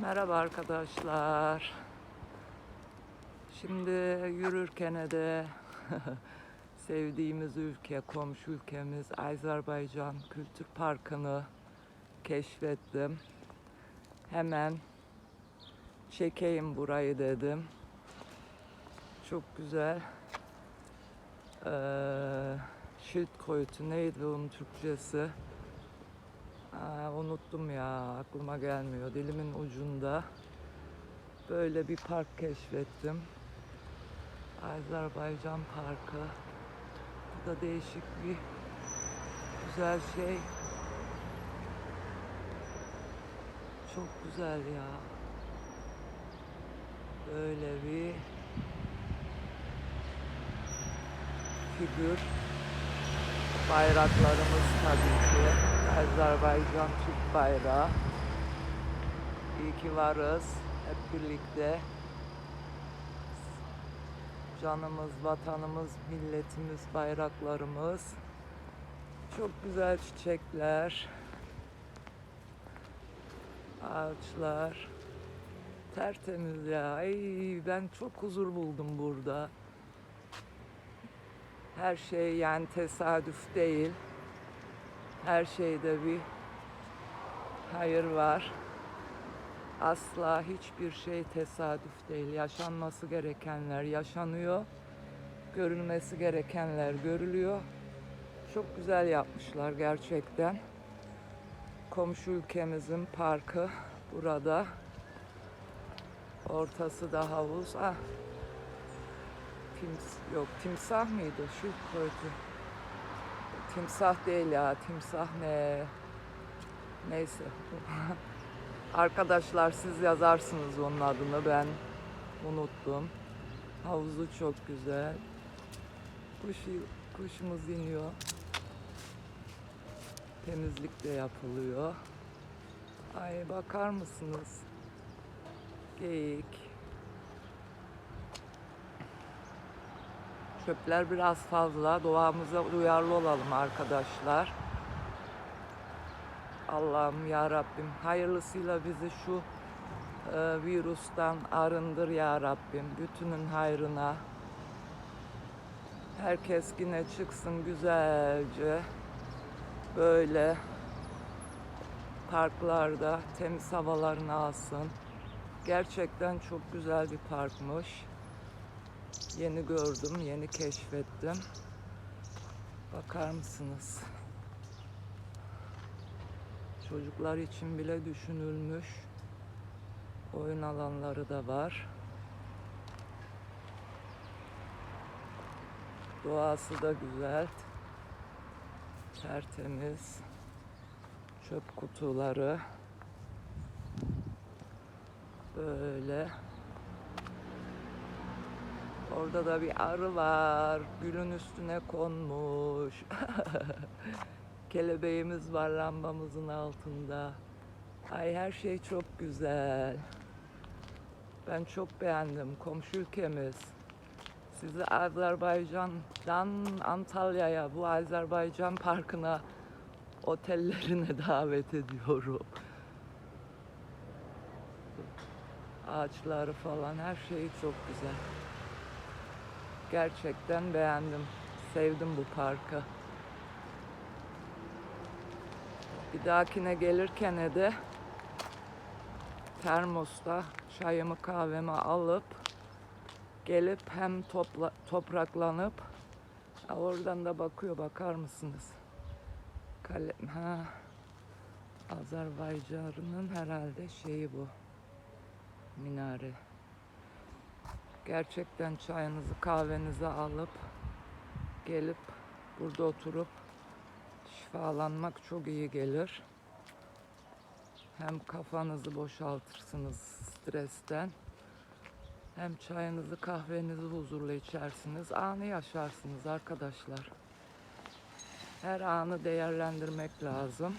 Merhaba arkadaşlar. Şimdi yürürken de sevdiğimiz ülke, komşu ülkemiz Azerbaycan Kültür Parkı'nı keşfettim. Hemen çekeyim burayı dedim. Çok güzel. Ee, Schildkröte neydi onun Türkçesi? Aa, unuttum ya aklıma gelmiyor. Dilimin ucunda böyle bir park keşfettim. Azerbaycan Parkı. Bu da değişik bir güzel şey. Çok güzel ya. Böyle bir figür. Bayraklarımız tabii ki. Azerbaycan Türk bayrağı. İyi ki varız hep birlikte. Canımız, vatanımız, milletimiz, bayraklarımız. Çok güzel çiçekler. Ağaçlar. Tertemiz ya. Ay ben çok huzur buldum burada. Her şey yani tesadüf değil. Her şeyde bir hayır var. Asla hiçbir şey tesadüf değil. Yaşanması gerekenler yaşanıyor. Görülmesi gerekenler görülüyor. Çok güzel yapmışlar gerçekten. Komşu ülkemizin parkı burada. Ortası da havuz. Ah. Tims yok timsah mıydı? Şu koydu. Timsah değil ya. Timsah ne? Neyse. Arkadaşlar siz yazarsınız onun adını. Ben unuttum. Havuzu çok güzel. Kuş, kuşumuz iniyor. Temizlik de yapılıyor. Ay bakar mısınız? Geyik. Çöpler biraz fazla. Doğamıza duyarlı olalım arkadaşlar. Allah'ım ya Rabbim hayırlısıyla bizi şu e, virüsten arındır ya Rabbim. Bütünün hayrına. Herkes yine çıksın güzelce. Böyle parklarda temiz havalarını alsın. Gerçekten çok güzel bir parkmış. Yeni gördüm, yeni keşfettim. Bakar mısınız? Çocuklar için bile düşünülmüş. Oyun alanları da var. Doğası da güzel. Tertemiz. Çöp kutuları. Böyle. Orada da bir arı var. Gülün üstüne konmuş. Kelebeğimiz var lambamızın altında. Ay her şey çok güzel. Ben çok beğendim. Komşu ülkemiz. Sizi Azerbaycan'dan Antalya'ya, bu Azerbaycan Parkı'na, otellerine davet ediyorum. Ağaçları falan her şeyi çok güzel. Gerçekten beğendim. Sevdim bu parkı. Bir dahakine gelirken de termosta çayımı kahvemi alıp gelip hem topla, topraklanıp oradan da bakıyor bakar mısınız? Kale, ha, Azerbaycan'ın herhalde şeyi bu. Minare. Gerçekten çayınızı kahvenizi alıp gelip burada oturup şifalanmak çok iyi gelir. Hem kafanızı boşaltırsınız stresten. Hem çayınızı kahvenizi huzurla içersiniz. Anı yaşarsınız arkadaşlar. Her anı değerlendirmek lazım.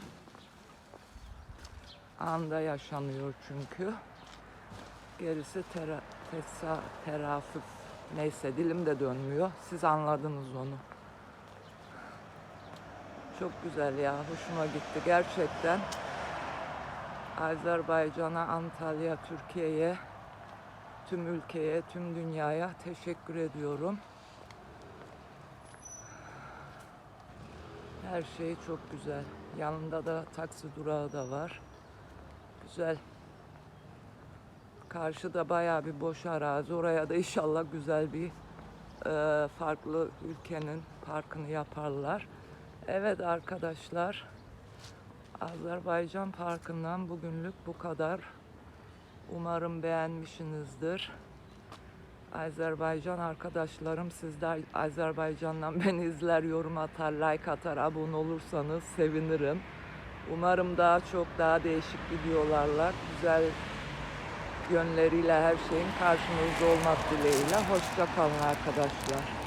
Anda yaşanıyor çünkü. Gerisi tera, tesa, terafif. Neyse dilim de dönmüyor. Siz anladınız onu. Çok güzel ya. Hoşuma gitti gerçekten. Azerbaycan'a, Antalya, Türkiye'ye, tüm ülkeye, tüm dünyaya teşekkür ediyorum. Her şey çok güzel. Yanında da taksi durağı da var. Güzel. Karşıda bayağı bir boş arazi. Oraya da inşallah güzel bir e, farklı ülkenin parkını yaparlar. Evet arkadaşlar. Azerbaycan Parkı'ndan bugünlük bu kadar. Umarım beğenmişsinizdir. Azerbaycan arkadaşlarım siz de Azerbaycan'dan beni izler, yorum atar, like atar, abone olursanız sevinirim. Umarım daha çok daha değişik videolarla, güzel yönleriyle her şeyin karşınızda olmak dileğiyle. Hoşça kalın arkadaşlar.